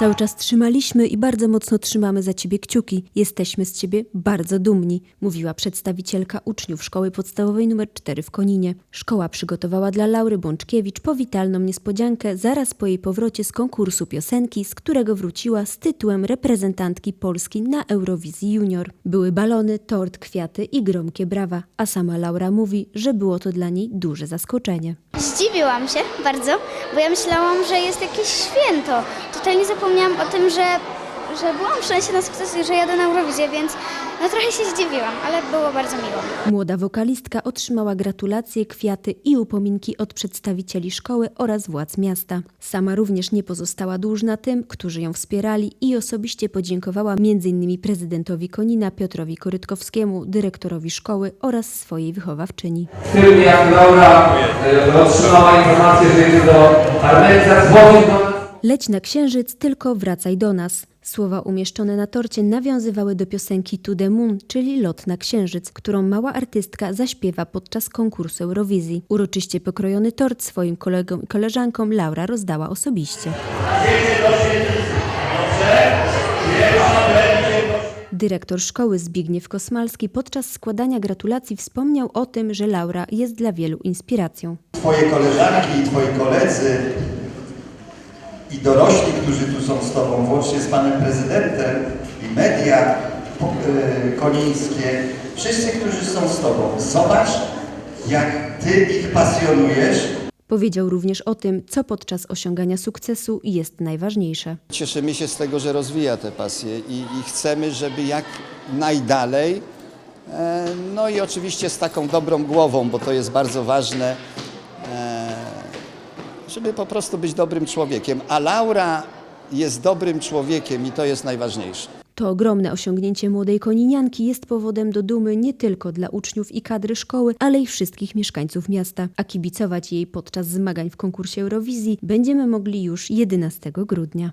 Cały czas trzymaliśmy i bardzo mocno trzymamy za ciebie kciuki. Jesteśmy z ciebie bardzo dumni, mówiła przedstawicielka uczniów szkoły podstawowej nr 4 w Koninie. Szkoła przygotowała dla Laury Bączkiewicz powitalną niespodziankę zaraz po jej powrocie z konkursu piosenki, z którego wróciła z tytułem reprezentantki Polski na Eurowizji Junior. Były balony, tort, kwiaty i gromkie brawa, a sama Laura mówi, że było to dla niej duże zaskoczenie. Zdziwiłam się bardzo, bo ja myślałam, że jest jakieś święto. Totalnie zapomniałam o tym, że, że byłam w szansie na sukces i że jadę na Eurowizję, więc no trochę się zdziwiłam, ale było bardzo miło. Młoda wokalistka otrzymała gratulacje, kwiaty i upominki od przedstawicieli szkoły oraz władz miasta. Sama również nie pozostała dłużna tym, którzy ją wspierali i osobiście podziękowała m.in. prezydentowi Konina Piotrowi Korytkowskiemu, dyrektorowi szkoły oraz swojej wychowawczyni. W tym jak Laura e, otrzymała informację, że jedzie do Armenii, zadzwonił do. Leć na księżyc, tylko wracaj do nas. Słowa umieszczone na torcie nawiązywały do piosenki To the Moon, czyli Lot na księżyc, którą mała artystka zaśpiewa podczas konkursu Eurowizji. Uroczyście pokrojony tort swoim kolegom i koleżankom Laura rozdała osobiście. Dyrektor szkoły Zbigniew Kosmalski podczas składania gratulacji wspomniał o tym, że Laura jest dla wielu inspiracją. Twoje koleżanki i Twoi koledzy i dorośli, którzy tu są z Tobą, włącznie z Panem Prezydentem i media e, konińskie, wszyscy, którzy są z Tobą, zobacz, jak Ty ich pasjonujesz, Powiedział również o tym, co podczas osiągania sukcesu jest najważniejsze. Cieszymy się z tego, że rozwija te pasje i, i chcemy, żeby jak najdalej, e, no i oczywiście z taką dobrą głową, bo to jest bardzo ważne, żeby po prostu być dobrym człowiekiem. A Laura jest dobrym człowiekiem i to jest najważniejsze. To ogromne osiągnięcie młodej koninianki jest powodem do dumy nie tylko dla uczniów i kadry szkoły, ale i wszystkich mieszkańców miasta. A kibicować jej podczas zmagań w konkursie Eurowizji będziemy mogli już 11 grudnia.